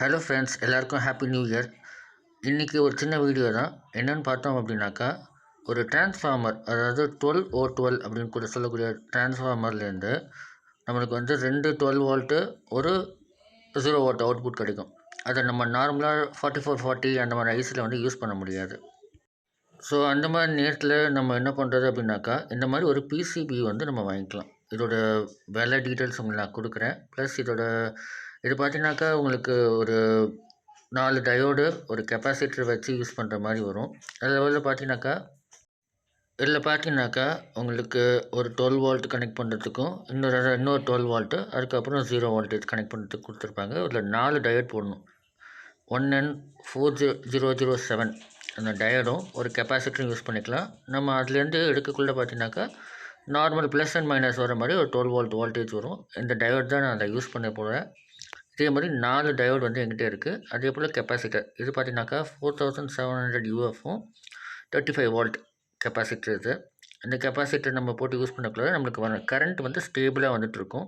Hello friends எல்லாருக்கும் happy new year இன்றைக்கி ஒரு சின்ன வீடியோ தான். என்னென்னு பார்த்தோம் அப்படின்னாக்கா ஒரு டிரான்ஸ்ஃபார்மர் அதாவது டுவெல் ஓ டுவெல் அப்படின்னு கூட சொல்லக்கூடிய டிரான்ஸ்ஃபார்மர்லேருந்து நம்மளுக்கு வந்து ரெண்டு டுவெல் வோல்ட்டு ஒரு ஜீரோ வோல்ட் அவுட்புட் கிடைக்கும். அதை நம்ம நார்மலாக ஃபார்ட்டி ஃபோர் ஃபார்ட்டி அந்த மாதிரி ஐஸில் வந்து யூஸ் பண்ண முடியாது. ஸோ அந்த மாதிரி நேரத்தில் நம்ம என்ன பண்ணுறது அப்படின்னாக்கா இந்த மாதிரி ஒரு பிசிபி வந்து நம்ம வாங்கிக்கலாம். இதோட விலை டீட்டெயில்ஸ் உங்களுக்கு நான் கொடுக்குறேன். ப்ளஸ் இதோட இது பார்த்தீங்கன்னாக்கா உங்களுக்கு ஒரு நாலு டயோடு ஒரு கெப்பாசிட்டர் வச்சு யூஸ் பண்ணுற மாதிரி வரும். அதில் வந்து பார்த்தீங்கன்னாக்கா இதில் பார்த்தீங்கன்னாக்கா உங்களுக்கு ஒரு டுவெல் வோல்ட் கனெக்ட் பண்ணுறதுக்கும் இன்னொரு இன்னொரு டுவெல் வால்ட்டு அதுக்கப்புறம் ஜீரோ வோல்டேஜ் கனெக்ட் பண்ணுறதுக்கு கொடுத்துருப்பாங்க. இதில் நாலு டயோட் போடணும். One N four zero zero zero seven அந்த டயடும் ஒரு கெப்பாசிட்டரும் யூஸ் பண்ணிக்கலாம். நம்ம அதுலேருந்து எடுக்கக்குள்ளே பார்த்தீங்கன்னாக்கா நார்மல் ப்ளஸ் அண்ட் மைனஸ் வர மாதிரி ஒரு டுவெல் வோல்ட் வோல்டேஜ் வரும். இந்த டயோட் தான் நான் அதை யூஸ் பண்ண போகிறேன் இதே மாதிரி நாலு டயோடு வந்து எங்கிட்ட இருக்குது அதே போல் கெப்பாசிட்டர் இது பார்த்தீங்கன்னாக்கா ஃபோர் தௌசண்ட் செவன் ஹண்ட்ரட் யூஎஃப்பும் தேர்ட்டி ஃபைவ் வால்ட் கெப்பாசிட்டர் இது. இந்த கெப்பாசிட்டர் நம்ம போட்டு யூஸ் பண்ணக்குள்ள நம்மளுக்கு வர கரண்ட் வந்து ஸ்டேபிளாக வந்துட்டுருக்கும்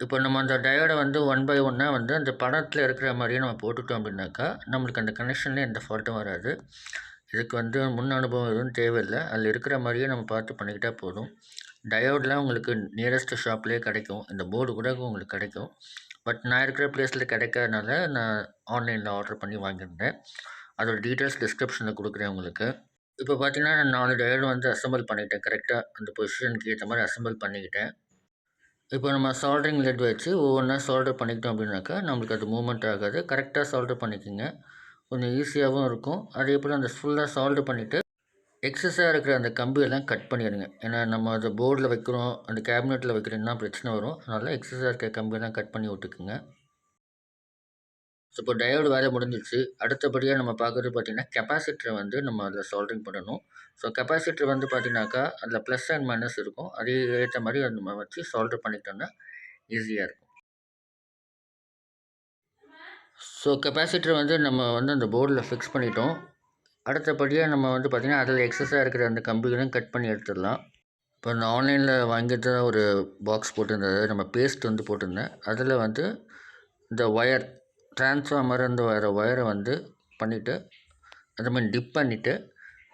இப்போ நம்ம அந்த டயோடை வந்து ஒன் பை ஒன்னாக வந்து அந்த படத்தில் இருக்கிற மாதிரியே நம்ம போட்டுட்டோம் அப்படின்னாக்கா நம்மளுக்கு அந்த கனெக்ஷனில் எந்த ஃபால்ட்டும் வராது. இதுக்கு வந்து முன் அனுபவம் எதுவும் தேவையில்லை. அதில் இருக்கிற மாதிரியே நம்ம பார்த்து பண்ணிக்கிட்டால் போதும். டயோட்லாம் உங்களுக்கு நியரஸ்ட் ஷாப்லேயே கிடைக்கும். இந்த போர்டு கூட உங்களுக்கு கிடைக்கும். பட் நான் இருக்கிற ப்ளேஸில் கிடைக்காதனால நான் ஆன்லைனில் ஆர்டர் பண்ணி வாங்கியிருந்தேன். அதோட டீட்டெயில்ஸ் டிஸ்கிரிப்ஷனில் கொடுக்குறேன் உங்களுக்கு. இப்போ பார்த்தீங்கன்னா நான் நாலு டயோடு வந்து அசம்பிள் பண்ணிட்டேன். கரெக்டாக அந்த பொசிஷனுக்கு ஏற்ற மாதிரி அசம்பிள் பண்ணிக்கிட்டேன். இப்போ நம்ம சால்ட்ரிங் லெட் வச்சு ஒவ்வொன்றா சால்டர் பண்ணிக்கிட்டோம் அப்படின்னாக்கா நம்மளுக்கு அது மூவ்மெண்ட் ஆகாது. கரெக்டாக சால்டர் பண்ணிக்கோங்க. கொஞ்சம் ஈஸியாகவும் இருக்கும். அதே போல் அந்த ஃபுல்லாக சால்டர் பண்ணிவிட்டு எக்ஸஸாக இருக்கிற அந்த கம்பியெல்லாம் கட் பண்ணிடுங்க. ஏன்னா நம்ம அதை போர்டில் வைக்கிறோம் அந்த கேபினெட்டில் வைக்கிறோம்னா பிரச்சனை வரும்? அதனால் எக்ஸஸாக இருக்கிற கம்பியெல்லாம் கட் பண்ணி விட்டுக்குங்க. ஸோ இப்போ டயோடு வேலை முடிஞ்சிச்சு அடுத்தபடியாக நம்ம பார்க்குறது பார்த்திங்கன்னா கெப்பாசிட்டரை வந்து நம்ம அதில் சால்ட்ரிங் பண்ணணும். ஸோ கெப்பாசிட்டர் வந்து பார்த்திங்கனாக்கா அதில் ப்ளஸ் அண்ட் மைனஸ் இருக்கும். அதே ஏற்ற மாதிரி அதை நம்ம வச்சு சால்டர் பண்ணிட்டோம்னா ஈஸியாக இருக்கும். ஸோ கெப்பாசிட்டர் வந்து நம்ம வந்து அந்த போர்டில் ஃபிக்ஸ் பண்ணிட்டோம். அடுத்தபடியாக நம்ம வந்து பார்த்திங்கன்னா அதில் எக்ஸஸாக இருக்கிற அந்த கம்பிகளையும் கட் பண்ணி எடுத்துடலாம். இப்போ நான் ஆன்லைனில் வாங்கிட்டு ஒரு பாக்ஸ் போட்டிருந்தது. நம்ம பேஸ்ட் வந்து போட்டிருந்தேன். அதில் வந்து இந்த ஒயர் டிரான்ஸ்ஃபார்மர் அந்த வர ஒயரை வந்து பண்ணிவிட்டு அந்த மாதிரி டிப் பண்ணிவிட்டு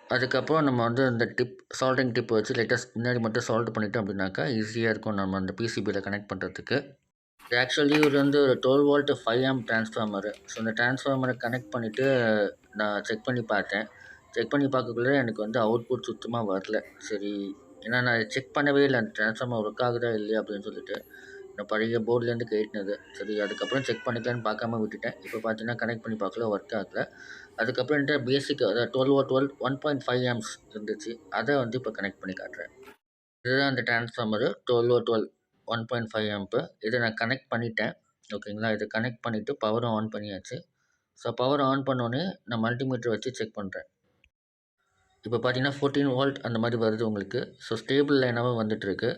அதுக்கப்புறம் நம்ம வந்து அந்த டிப் சால்டிங் டிப் வச்சு லேட்டஸ்ட் முன்னாடி மட்டும் சால்ட் பண்ணிட்டோம் அப்படின்னாக்கா ஈஸியாக இருக்கும் நம்ம அந்த பிசிபியில் கனெக்ட் பண்ணுறதுக்கு ஆக்சுவலி இது வந்து ஒரு twelve volt five amp transformer so இந்த டிரான்ஸ்ஃபார்மரை கனெக்ட் பண்ணிவிட்டு நான் செக் பண்ணி பார்த்தேன். செக் பண்ணி பார்க்கக்குள்ளே எனக்கு வந்து அவுட்புட் சுத்தமாக வரல. சரி ஏன்னா நான் செக் பண்ணவே இல்லை. அந்த டிரான்ஸ்ஃபார்மர் ஒர்க் ஆகுதா இல்லையா அப்படின்னு சொல்லிட்டு நான் பழைய போர்ட்லேருந்து கேட்டினது. சரி அதுக்கப்புறம் செக் பண்ணிக்கலான்னு பார்க்காம விட்டுட்டேன். இப்போ பார்த்தீங்கன்னா கனெக்ட் பண்ணி பார்க்கல ஒர்க் ஆகல. அதுக்கப்புறம் என்கிட்ட பேசிக் அதாவது twelve O twelve one point five amps இருந்துச்சு. அதை வந்து இப்போ கனெக்ட் பண்ணி காட்டுறேன். இதுதான் அந்த transformer twelve O twelve one point five amp இதை நான் கனெக்ட் பண்ணிட்டேன். ஓகேங்களா? இதை கனெக்ட் பண்ணிவிட்டு பவரும் ஆன் பண்ணியாச்சு. ஸோ பவர் ஆன் பண்ணோன்னே நான் மல்டிமீட்டர் வச்சு செக் பண்ணுறேன் இப்போ பார்த்தீங்கன்னா ஃபோர்டீன் வோல்ட் அந்த மாதிரி வருது உங்களுக்கு. ஸோ ஸ்டேபிள் லைனாகவும் வந்துட்டுருக்கு.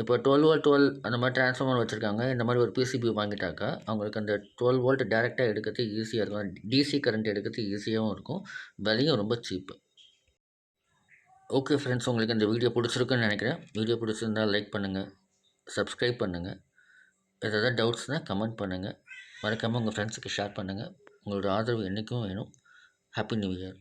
இப்போ டுவெல் வோல்ட் டுவெல் அந்த மாதிரி ட்ரான்ஸ்ஃபார்மர் வச்சுருக்காங்க. இந்த மாதிரி ஒரு பிசிபி வாங்கிட்டாக்கா அவங்களுக்கு அந்த டுவெல் வோல்ட் டேரெக்டாக எடுக்கிறது ஈஸியாக இருக்கும். டிசி கரண்ட் எடுக்கிறது ஈஸியாகவும் இருக்கும். விலையும் ரொம்ப சீப்பு ஓகே ஃப்ரெண்ட்ஸ் உங்களுக்கு இந்த வீடியோ பிடிச்சிருக்குன்னு நினைக்கிறேன். வீடியோ பிடிச்சிருந்தால் லைக் பண்ணுங்கள் சப்ஸ்கிரைப் பண்ணுங்கள் ஏதாவது டவுட்ஸ்னால் கமெண்ட் பண்ணுங்கள் மறக்காமல் உங்கள் ஃப்ரெண்ட்ஸுக்கு ஷேர் பண்ணுங்கள் உங்களோட ஆதரவு என்றைக்கும் வேணும். Happy new year